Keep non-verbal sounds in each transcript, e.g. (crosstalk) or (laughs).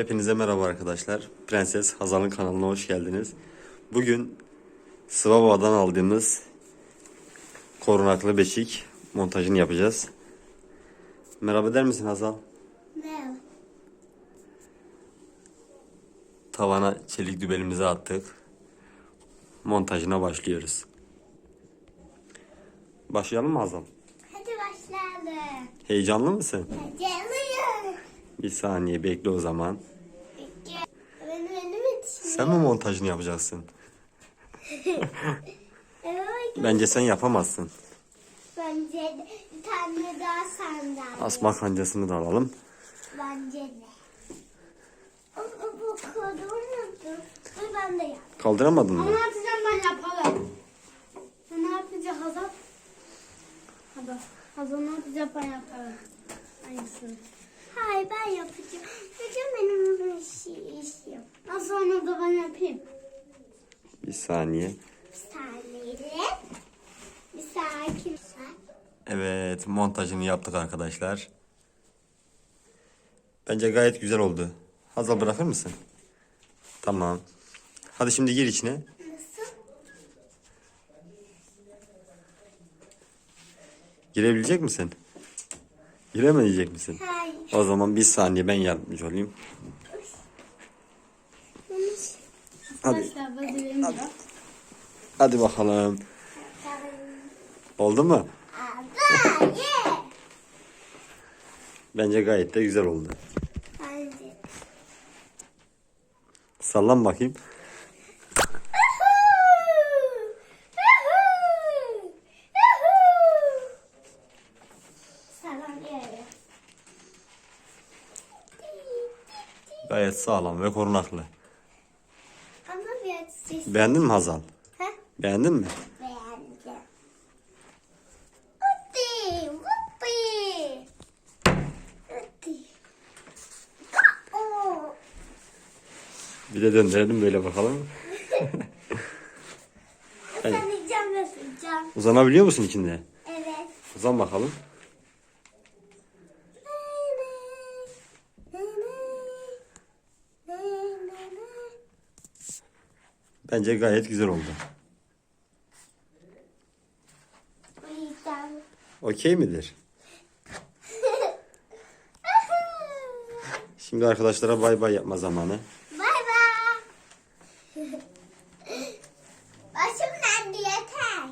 Hepinize merhaba arkadaşlar. Prenses Hazal'ın kanalına hoş geldiniz. Bugün Sıvaba'dan aldığımız korunaklı beşik montajını yapacağız. Merhaba der misin Hazal? Merhaba. Tavana çelik dübelimizi attık. Montajına başlıyoruz. Başlayalım mı Hazal? Hadi başlayalım. Heyecanlı mısın? Alıyor. Bir saniye bekle o zaman. Benim. Sen mi montajını yapacaksın? (laughs) Bence sen yapamazsın. Bence de bir tane daha sandalye. Asma kancasını da alalım. Bence de. Ama bu kırılmadı. Dur ben de yap. Kaldıramadın mı? Ama yapacağım ben yapalım. Ne yapacak Hazal? Hadi. Hazal ne yapacak ben yaparım. Aynısını. Hayır ben yapacağım. Çünkü benim işi, işim. Nasıl onu da ben yapayım? Bir saniye. Bir saniye. Bir sakin. Evet montajını yaptık arkadaşlar. Bence gayet güzel oldu. Hazal bırakır mısın? Tamam. Hadi şimdi gir içine. Nasıl? Girebilecek misin? Giremeyecek misin? Hayır. O zaman bir saniye ben yardımcı olayım. Hadi. De. Hadi bakalım. Oldu mu? Bence gayet de güzel oldu. Sallan bakayım. Gayet sağlam ve korunaklı. Ama biraz. Beğendin mi Hazal? Ha? Beğendin mi? Beğendim. Hadi, hadi. Hadi. Oo. Bir de döndürelim böyle bakalım. (laughs) Cam yapacağım. Uzanabiliyor musun içinde? Evet. Uzan bakalım. Bence gayet güzel oldu. Okey midir? (laughs) Şimdi arkadaşlara bay bay yapma zamanı. Bay bay. Başım nerede yeter.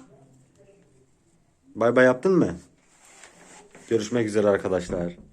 Bay bay yaptın mı? Görüşmek üzere arkadaşlar.